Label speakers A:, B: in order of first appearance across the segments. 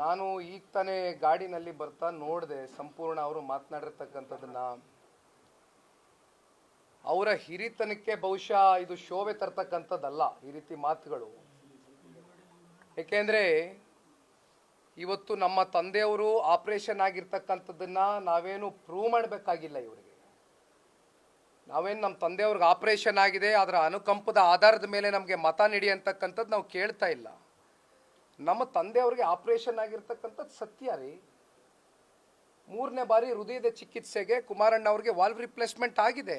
A: ನಾನು ಈಗ ತಾನೇ ಗಾಡಿನಲ್ಲಿ ಬರ್ತಾ ನೋಡಿದೆ, ಸಂಪೂರ್ಣ ಅವರು ಮಾತನಾಡಿರ್ತಕ್ಕಂಥದ್ದನ್ನ. ಅವರ ಹಿರಿತನಕ್ಕೆ ಬಹುಶಃ ಇದು ಶೋಭೆ ತರ್ತಕ್ಕಂಥದ್ದಲ್ಲ, ಈ ರೀತಿ ಮಾತುಗಳು. ಏಕೆಂದರೆ, ಇವತ್ತು ನಮ್ಮ ತಂದೆಯವರು ಆಪರೇಷನ್ ಆಗಿರ್ತಕ್ಕಂಥದ್ದನ್ನ ನಾವೇನು ಪ್ರೂವ್ ಮಾಡಬೇಕಾಗಿಲ್ಲ ಇವರಿಗೆ. ನಾವೇನು ನಮ್ಮ ತಂದೆಯವ್ರಿಗೆ ಆಪರೇಷನ್ ಆಗಿದೆ, ಅದರ ಅನುಕಂಪದ ಆಧಾರದ ಮೇಲೆ ನಮಗೆ ಮತ ನೀಡಿ ಅಂತಕ್ಕಂಥದ್ದು ನಾವು ಕೇಳ್ತಾ ಇಲ್ಲ. ನಮ್ಮ ತಂದೆಯವ್ರಿಗೆ ಆಪರೇಷನ್ ಆಗಿರ್ತಕ್ಕಂಥದ್ದು ಸತ್ಯ ರೀ. ಮೂರನೇ ಬಾರಿ ಹೃದಯದ ಚಿಕಿತ್ಸೆಗೆ ಕುಮಾರಣ್ಣ ಅವ್ರಿಗೆ ವಾಲ್ವ್ ರಿಪ್ಲೇಸ್ಮೆಂಟ್ ಆಗಿದೆ.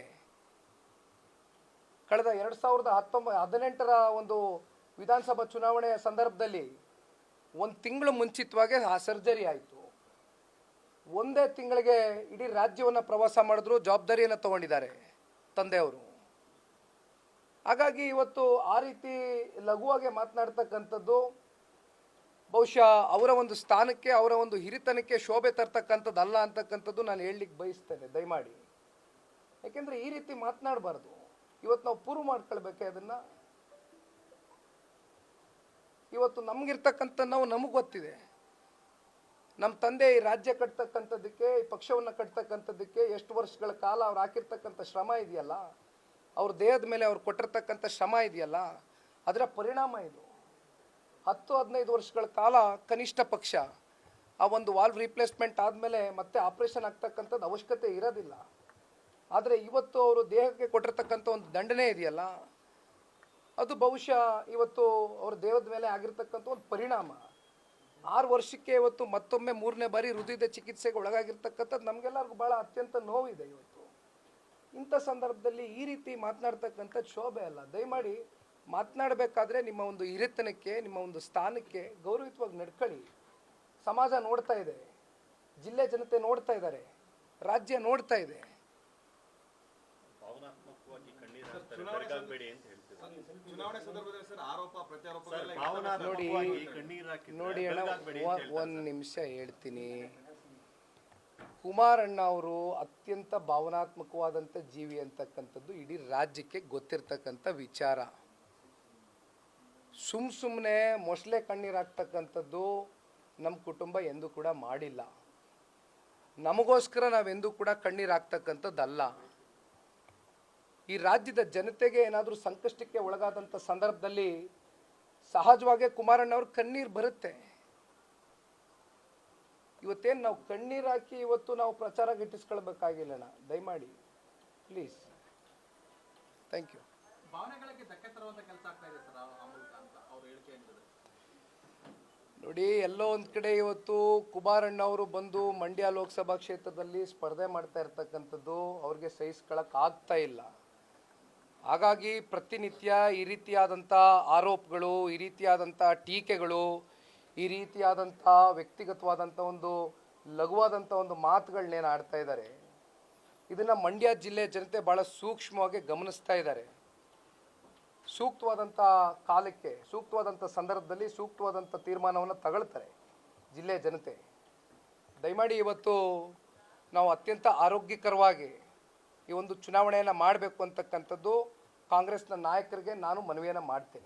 A: ಕಳೆದ ಎರಡು ಸಾವಿರದ ಹತ್ತೊಂಬ, ಹದಿನೆಂಟರ ಒಂದು ವಿಧಾನಸಭಾ ಚುನಾವಣೆಯ ಸಂದರ್ಭದಲ್ಲಿ ಒಂದು ತಿಂಗಳು ಮುಂಚಿತವಾಗಿ ಆ ಸರ್ಜರಿ ಆಯಿತು. ಒಂದೇ ತಿಂಗಳಿಗೆ ಇಡೀ ರಾಜ್ಯವನ್ನು ಪ್ರವಾಸ ಮಾಡಿದ್ರು, ಜವಾಬ್ದಾರಿಯನ್ನು ತಗೊಂಡಿದ್ದಾರೆ ತಂದೆಯವರು. ಹಾಗಾಗಿ ಇವತ್ತು ಆ ರೀತಿ ಲಘುವಾಗಿ ಮಾತನಾಡ್ತಕ್ಕಂಥದ್ದು ಬಹುಶಃ ಅವರ ಒಂದು ಸ್ಥಾನಕ್ಕೆ, ಅವರ ಒಂದು ಹಿರಿತನಕ್ಕೆ ಶೋಭೆ ತರ್ತಕ್ಕಂಥದ್ದಲ್ಲ ಅಂತಕ್ಕಂಥದ್ದು ನಾನು ಹೇಳಲಿಕ್ಕೆ ಬಯಸ್ತೇನೆ, ದಯಮಾಡಿ. ಯಾಕೆಂದ್ರೆ ಈ ರೀತಿ ಮಾತನಾಡಬಾರ್ದು. ಇವತ್ತು ನಾವು ಪೂರ್ವ ಮಾಡ್ಕೊಳ್ಬೇಕೆ ಅದನ್ನ ಇವತ್ತು ನಮ್ಗಿರ್ತಕ್ಕಂಥ ನಾವು ನಮಗೆ ಗೊತ್ತಿದೆ. ನಮ್ಮ ತಂದೆ ಈ ರಾಜ್ಯ ಕಟ್ತಕ್ಕಂಥದ್ದಕ್ಕೆ, ಈ ಪಕ್ಷವನ್ನು ಕಟ್ತಕ್ಕಂಥದ್ದಕ್ಕೆ ಎಷ್ಟು ವರ್ಷಗಳ ಕಾಲ ಅವ್ರು ಹಾಕಿರ್ತಕ್ಕಂಥ ಶ್ರಮ ಇದೆಯಲ್ಲ, ಅವ್ರ ದೇಹದ ಮೇಲೆ ಅವ್ರು ಕೊಟ್ಟಿರ್ತಕ್ಕಂಥ ಶ್ರಮ ಇದೆಯಲ್ಲ, ಅದರ ಪರಿಣಾಮ ಇದು. ಹತ್ತು ಹದಿನೈದು ವರ್ಷಗಳ ಕಾಲ ಕನಿಷ್ಠ ಪಕ್ಷ ಆ ಒಂದು ವಾಲ್ವ್ ರಿಪ್ಲೇಸ್ಮೆಂಟ್ ಆದಮೇಲೆ ಮತ್ತೆ ಆಪರೇಷನ್ ಆಗ್ತಕ್ಕಂಥದ್ದು ಅವಶ್ಯಕತೆ ಇರೋದಿಲ್ಲ. ಆದರೆ ಇವತ್ತು ಅವರು ದೇಹಕ್ಕೆ ಕೊಟ್ಟಿರ್ತಕ್ಕಂಥ ಒಂದು ದಂಡನೆ ಇದೆಯಲ್ಲ, ಅದು ಬಹುಶಃ ಇವತ್ತು ಅವ್ರ ದೇಹದ ಮೇಲೆ ಆಗಿರ್ತಕ್ಕಂಥ ಒಂದು ಪರಿಣಾಮ. ಆರು ವರ್ಷಕ್ಕೆ ಇವತ್ತು ಮತ್ತೊಮ್ಮೆ ಮೂರನೇ ಬಾರಿ ಹೃದಯದ ಚಿಕಿತ್ಸೆಗೆ ಒಳಗಾಗಿರ್ತಕ್ಕಂಥದ್ದು ನಮಗೆಲ್ಲರಿಗೂ ಭಾಳ ಅತ್ಯಂತ ನೋವಿದೆ ಇವತ್ತು. ಇಂಥ ಸಂದರ್ಭದಲ್ಲಿ ಈ ರೀತಿ ಮಾತನಾಡ್ತಕ್ಕಂಥದ್ದು ಶೋಭೆ ಅಲ್ಲ. ದಯಮಾಡಿ ಮಾತನಾಡಬೇಕಾದ್ರೆ ನಿಮ್ಮ ಒಂದು ಹಿರಿತನಕ್ಕೆ ನಿಮ್ಮ ಒಂದು ಸ್ಥಾನಕ್ಕೆ ಗೌರವಿತವಾಗಿ ನಡ್ಕೊಳ್ಳಿ. ಸಮಾಜ ನೋಡ್ತಾ ಇದೆ. ಜಿಲ್ಲೆ ಜನತೆ ನೋಡ್ತಾ ಇದ್ದಾರೆ. ರಾಜ್ಯ ನೋಡ್ತಾ ಇದೆ.
B: ಭಾವನಾತ್ಮಕವಾಗಿ ಕಣ್ಣೀರು ಹಾಕ್ತಾರೆ. ಅಂತ ಹೇಳ್ತಿದ್ದಾರೆ
C: ಚುನಾವಣೆ ಸಂದರ್ಭದಲ್ಲಿ ಸರ್ ಆರೋಪ
B: ಸರ್
A: ನೋಡಿ ನೋಡಿ
B: ಅಂತ
A: ಒಂದು ನಿಮಿಷ ಹೇಳ್ತೀನಿ. ಕುಮಾರಣ್ಣ ಅವರು ಅತ್ಯಂತ ಭಾವನಾತ್ಮಕವಾದಂಥ ಜೀವಿ ಅಂತಕ್ಕಂಥದ್ದು ಇಡೀ ರಾಜ್ಯಕ್ಕೆ ಗೊತ್ತಿರ್ತಕ್ಕಂಥ ವಿಚಾರ. ಸುಮ್ ಸುಮ್ಮನೆ ಮೊಸಳೆ ಕಣ್ಣೀರು ಹಾಕ್ತಕ್ಕಂಥದ್ದು ನಮ್ಮ ಕುಟುಂಬ ಎಂದೂ ಕೂಡ ಮಾಡಿಲ್ಲ. ನಮಗೋಸ್ಕರ ನಾವೆಂದೂ ಕೂಡ ಕಣ್ಣೀರು ಹಾಕ್ತಕ್ಕಂಥದ್ದಲ್ಲ. ಈ ರಾಜ್ಯದ ಜನತೆಗೆ ಏನಾದರೂ ಸಂಕಷ್ಟಕ್ಕೆ ಒಳಗಾದಂಥ ಸಂದರ್ಭದಲ್ಲಿ ಸಹಜವಾಗೇ ಕುಮಾರಣ್ಣವ್ರ ಕಣ್ಣೀರು ಬರುತ್ತೆ. ಇವತ್ತೇನು ನಾವು ಕಣ್ಣೀರು ಹಾಕಿ ಇವತ್ತು ನಾವು ಪ್ರಚಾರ ಗಿಟ್ಟಿಸ್ಕೊಳ್ಬೇಕಾಗಿಲ್ಲಣ್ಣ ದಯಮಾಡಿ, ಪ್ಲೀಸ್. Thank you. ನೋಡಿ, ಎಲ್ಲೋ ಒಂದ್ ಕಡೆ ಇವತ್ತು ಕುಮಾರಣ್ಣ ಅವರು ಬಂದು ಮಂಡ್ಯ ಲೋಕಸಭಾ ಕ್ಷೇತ್ರದಲ್ಲಿ ಸ್ಪರ್ಧೆ ಮಾಡ್ತಾ ಇರ್ತಕ್ಕಂಥದ್ದು ಅವ್ರಿಗೆ ಸಹಿಸ್ಕೊಳಕ್ ಆಗ್ತಾ ಇಲ್ಲ. ಹಾಗಾಗಿ ಪ್ರತಿನಿತ್ಯ ಈ ರೀತಿಯಾದಂಥ ಆರೋಪಗಳು, ಈ ರೀತಿಯಾದಂಥ ಟೀಕೆಗಳು, ಈ ರೀತಿಯಾದಂಥ ವ್ಯಕ್ತಿಗತವಾದಂತ ಒಂದು ಲಘುವಾದಂಥ ಒಂದು ಮಾತುಗಳನ್ನೇನು ಆಡ್ತಾ ಇದ್ದಾರೆ. ಇದನ್ನ ಮಂಡ್ಯ ಜಿಲ್ಲೆ ಜನತೆ ಭಾಳ ಸೂಕ್ಷ್ಮವಾಗಿ ಗಮನಿಸ್ತಾ ಇದ್ದಾರೆ. ಸೂಕ್ತವಾದಂಥ ಕಾಲಕ್ಕೆ ಸೂಕ್ತವಾದಂಥ ಸಂದರ್ಭದಲ್ಲಿ ಸೂಕ್ತವಾದಂಥ ತೀರ್ಮಾನವನ್ನು ತಗೊಳ್ತಾರೆ ಜಿಲ್ಲೆಯ ಜನತೆ. ದಯಮಾಡಿ ಇವತ್ತು ನಾವು ಅತ್ಯಂತ ಆರೋಗ್ಯಕರವಾಗಿ ಈ ಒಂದು ಚುನಾವಣೆಯನ್ನು ಮಾಡಬೇಕು ಅಂತಕ್ಕಂಥದ್ದು ಕಾಂಗ್ರೆಸ್ನ ನಾಯಕರಿಗೆ ನಾನು ಮನವಿಯನ್ನು ಮಾಡ್ತೇನೆ.